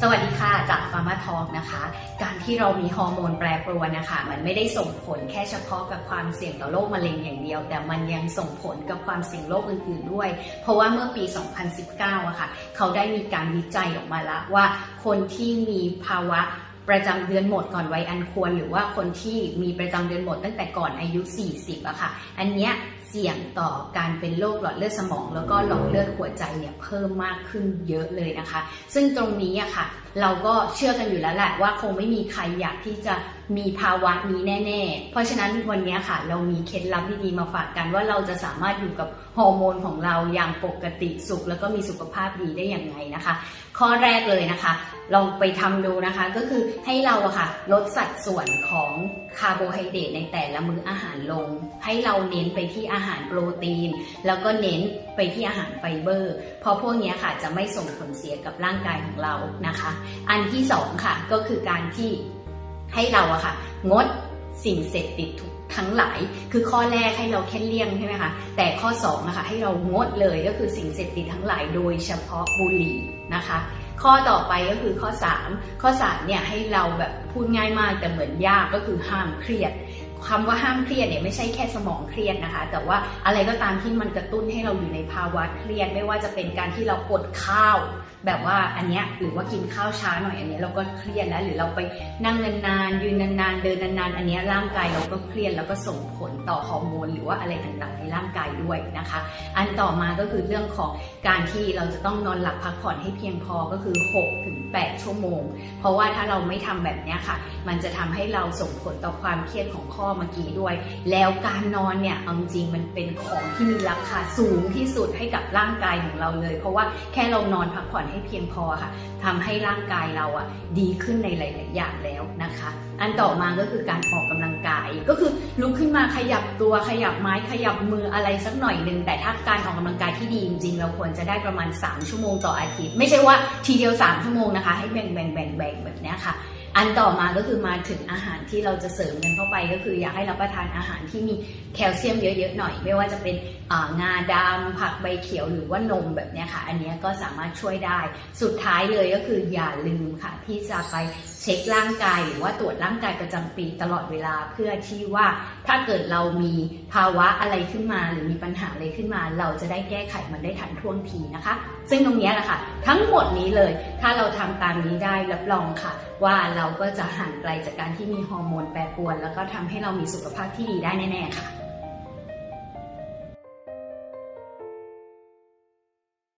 สวัสดีค่ะจากฟาร์มาทอกนะคะ การที่เรามีฮอร์โมนแปรปรวนนะคะมันไม่ได้ส่งผลแค่เฉพาะกับความเสี่ยงต่อโรคมะเร็งอย่างเดียว แต่มันยังส่งผลกับความเสี่ยงโรคอื่นๆด้วย เพราะว่าเมื่อปี 2019อะค่ะ เขาได้มีการวิจัยออกมาแล้วว่า คนที่มีภาวะประจำเดือนหมดก่อนวัยอันควร หรือว่าคนที่มีประจำเดือนหมดตั้งแต่ก่อนอายุ 40อะค่ะ อันเนี้ยเสี่ยงต่อการเป็นโรคหลอดเลือดสมอง แล้วก็หลอดเลือดหัวใจเนี่ยเพิ่มมากขึ้นเยอะเลยนะคะ ซึ่งตรงนี้อะค่ะ เราก็เชื่อกันอยู่แล้วแหละว่าคงไม่มีใครอยากที่จะมีภาวะนี้แน่ๆ เพราะฉะนั้นวันนี้ค่ะ เรามีเคล็ดลับดีๆมาฝากกันว่าเราจะสามารถอยู่กับฮอร์โมนของเราอย่างปกติสุข แล้วก็มีสุขภาพดีได้อย่างไรนะคะ ข้อแรกเลยนะคะ ลองไปทำดูนะคะก็คือให้เราอะค่ะลดสัดส่วนของคาร์โบไฮเดรตในแต่ละมื้ออาหารลง ให้เราเน้นไปที่อาหารหารโปรตีน แล้วก็เน้นไปที่อาหารไฟเบอร์ เพราะพวกนี้ค่ะจะไม่ส่งผลเสียกับร่างกายของเรานะคะ อันที่สองค่ะก็คือการที่ให้เราอะค่ะ งดสิ่งเสพติดทุกทั้งหลายคือข้อแรกให้เราแค่เลี่ยงใช่ไหมคะแต่ข้อสองนะคะให้เรางดเลยก็คือสิ่งเสพติดทั้งหลายโดยเฉพาะบุหรี่นะคะ ข้อต่อไปก็คือข้อ 3 ข้อ3เนี่ยให้เราแบบพูดง่ายมากแต่เหมือนยากก็คือห้ามเครียดคำว่าห้ามเครียดเนี่ยไม่ใช่แค่สมองเครียดนะคะ แต่ว่าอะไรก็ตามที่มันกระตุ้นให้เราอยู่ในภาวะเครียด ไม่ว่าจะเป็นการที่เราอดข้าว แบบว่าอันเนี้ยหรือว่ากินข้าวช้าหน่อยอันเนี้ยเราก็เครียดแล้วหรือเราไปนั่งนานๆยืนนานๆเดินนานๆอันเนี้ยร่างกายเราก็เครียดแล้วก็ส่งผลต่อฮอร์โมนหรือว่าอะไรต่างๆในร่างกายด้วยนะคะ อันต่อมาก็คือเรื่องของการที่เราจะต้องนอนหลับพักผ่อนให้เพียงพอก็คือ6ถึง8ชั่วโมง เพราะว่าถ้าเราไม่ทำแบบเนี้ยค่ะ มันจะทำให้เราส่งผลต่อความเครียดของข้อเมื่อกี้ด้วย แล้วการนอนเนี่ยเอาจริงมันเป็นของที่มีราคาสูงที่สุดให้กับร่างกายของเราเลย เพราะว่าแค่เรานอนพักผ่อนให้เพียงพอค่ะทำให้ร่างกายเราอะดีขึ้นในหลาย ๆ อย่างแล้วนะคะ อันต่อมาก็คือการออกกำลังกาย ก็คือลุกขึ้นมาขยับตัวขยับไม้ขยับมืออะไรสักหน่อยหนึ่งแต่ถ้าการออกกำลังกายที่ดีจริง ๆ เราควรจะได้ประมาณ 3 ชั่วโมงต่ออาทิตย์ ไม่ใช่ว่าทีเดียว 3 ชั่วโมงนะคะ ให้แบ่งแบ่งแบ่งแบ่งแบบนี้ค่ะ อันต่อมาก็คือมาถึงอาหารที่เราจะเสริมกันเข้าไปก็คืออยากให้รับประทานอาหารที่มีแคลเซียมเยอะๆหน่อย ไม่ว่าจะเป็นงาดำผักใบเขียวหรือว่านมแบบเนี้ยค่ะ อันนี้ก็สามารถช่วยได้ สุดท้ายเลยก็คืออย่าลืมค่ะ ที่จะไปเช็คร่างกายหรือว่าตรวจร่างกายประจำปีตลอดเวลาเพื่อที่ว่าถ้าเกิดเรามีภาวะอะไรขึ้นมา หรือมีปัญหาอะไรขึ้นมา เราจะได้แก้ไขมันได้ทันท่วงทีนะคะ ซึ่งตรงนี้แหละค่ะ ทั้งหมดนี้เลยถ้าเราทำตามนี้ได้รับรองค่ะ ว่าเราราก็จะห่างไกลจากการที่มีฮอร์โมนแปรปรวน แล้วก็ทำให้เรามีสุขภาพที่ดีได้แน่ๆค่ะ